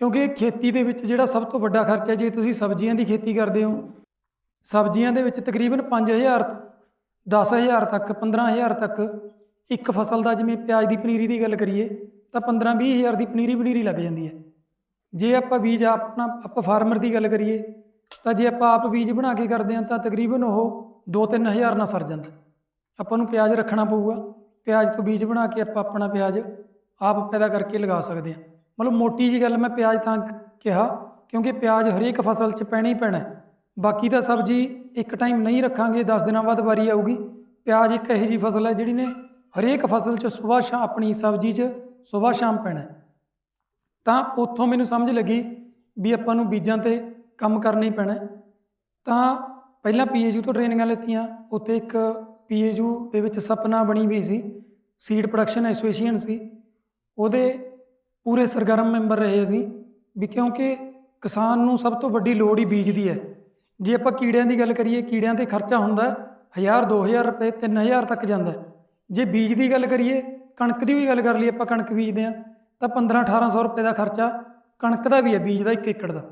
ਕਿਉਂਕਿ ਖੇਤੀ ਦੇ ਵਿੱਚ ਜਿਹੜਾ ਸਭ ਤੋਂ ਵੱਡਾ ਖਰਚਾ ਜੇ ਤੁਸੀਂ ਸਬਜ਼ੀਆਂ ਦੀ ਖੇਤੀ ਕਰਦੇ ਹੋ, ਸਬਜ਼ੀਆਂ ਦੇ ਵਿੱਚ ਤਕਰੀਬਨ 5000 ਤੋਂ 10000 ਤੱਕ 15000 ਤੱਕ ਇੱਕ ਫਸਲ ਦਾ, ਜਿਵੇਂ ਪਿਆਜ਼ ਦੀ ਪਨੀਰੀ ਦੀ ਗੱਲ ਕਰੀਏ, ਤਾਂ 15-20000 ਦੀ ਪਨੀਰੀ ਪਨੀਰੀ ਲੱਗ ਜਾਂਦੀ ਹੈ। ਜੇ ਆਪਾਂ ਬੀਜ ਆਪਣਾ, ਆਪਾਂ ਫਾਰਮਰ ਦੀ ਗੱਲ ਕਰੀਏ, ਤਾਂ ਜੇ ਆਪਾਂ ਆਪ ਬੀਜ ਬਣਾ ਕੇ ਕਰਦੇ ਹਾਂ, ਤਾਂ ਤਕਰੀਬਨ ਉਹ 2-3000 ਨਾਲ ਸਰ ਜਾਂਦਾ। ਆਪਾਂ ਨੂੰ ਪਿਆਜ਼ ਰੱਖਣਾ ਪਊਗਾ, ਪਿਆਜ਼ ਤੋਂ ਬੀਜ ਬਣਾ ਕੇ ਆਪਾਂ ਆਪਣਾ ਪਿਆਜ਼ ਆਪ ਪੈਦਾ ਕਰਕੇ ਲਗਾ ਸਕਦੇ ਹਾਂ। ਮਤਲਬ ਮੋਟੀ ਜੀ ਗੱਲ ਮੈਂ ਪਿਆਜ਼ ਤਾਂ ਕਿਹਾ, ਕਿਉਂਕਿ ਪਿਆਜ਼ ਹਰੇਕ ਫਸਲ 'ਚ ਪੈਣਾ ਹੀ ਪੈਣਾ ਬਾਕੀ ਤਾਂ ਸਬਜ਼ੀ ਇੱਕ ਟਾਈਮ ਨਹੀਂ ਰੱਖਾਂਗੇ 10 ਦਿਨਾਂ ਬਾਅਦ ਵਾਰੀ ਆਊਗੀ। ਪਿਆਜ਼ ਇੱਕ ਇਹੋ ਜੀ ਫਸਲ ਹੈ ਜਿਹੜੀ ਨੇ ਹਰੇਕ ਫਸਲ 'ਚ ਸਵੇਰ ਸ਼ਾਮ ਆਪਣੀ ਸਬਜ਼ੀ 'ਚ ਸਵੇਰ ਸ਼ਾਮ ਪੈਣਾ ਤਾਂ ਉੱਥੋਂ ਮੈਨੂੰ ਸਮਝ ਲੱਗੀ ਵੀ ਆਪਾਂ ਨੂੰ ਬੀਜਾਂ ਤੇ ਕੰਮ ਕਰਨਾ ਹੀ ਪੈਣਾ ਤਾਂ ਪਹਿਲਾਂ ਪੀਏਯੂ ਤੋਂ ਟ੍ਰੇਨਿੰਗਾਂ ਲਿੱਤੀਆਂ, ਉੱਥੇ ਇੱਕ ਪੀਏਯੂ ਦੇ ਵਿੱਚ ਸਪਨਾ ਬਣੀ ਹੋਈ ਸੀ। ਸੀਡ ਪ੍ਰੋਡਕਸ਼ਨ ਐਸੋਸੀਏਸ਼ਨ ਸੀ। ਉਹਦੇ ਪੂਰੇ ਸਰਗਰਮ ਮੈਂਬਰ ਰਹੇ ਅਸੀਂ ਵੀ ਕਿਉਂਕਿ ਕਿਸਾਨ ਨੂੰ ਸਭ ਤੋਂ ਵੱਡੀ ਲੋੜ ਹੀ ਬੀਜ ਦੀ ਹੈ। ਜੇ ਆਪਾਂ ਕੀੜਿਆਂ ਦੀ ਗੱਲ ਕਰੀਏ, ਕੀੜਿਆਂ ਤੇ ਖਰਚਾ ਹੁੰਦਾ 1000 2000 ਰੁਪਏ 3000 ਤੱਕ ਜਾਂਦਾ ਜੇ ਬੀਜ ਦੀ ਗੱਲ ਕਰੀਏ, ਕਣਕ ਦੀ ਵੀ ਗੱਲ ਕਰ ਲਈਏ, ਆਪਾਂ ਕਣਕ ਬੀਜਦੇ ਹਾਂ, ਤਾਂ 15 1800 ਰੁਪਏ ਦਾ ਖਰਚਾ ਕਣਕ ਦਾ ਵੀ ਹੈ, ਬੀਜ ਦਾ 1 ਏਕੜ ਦਾ।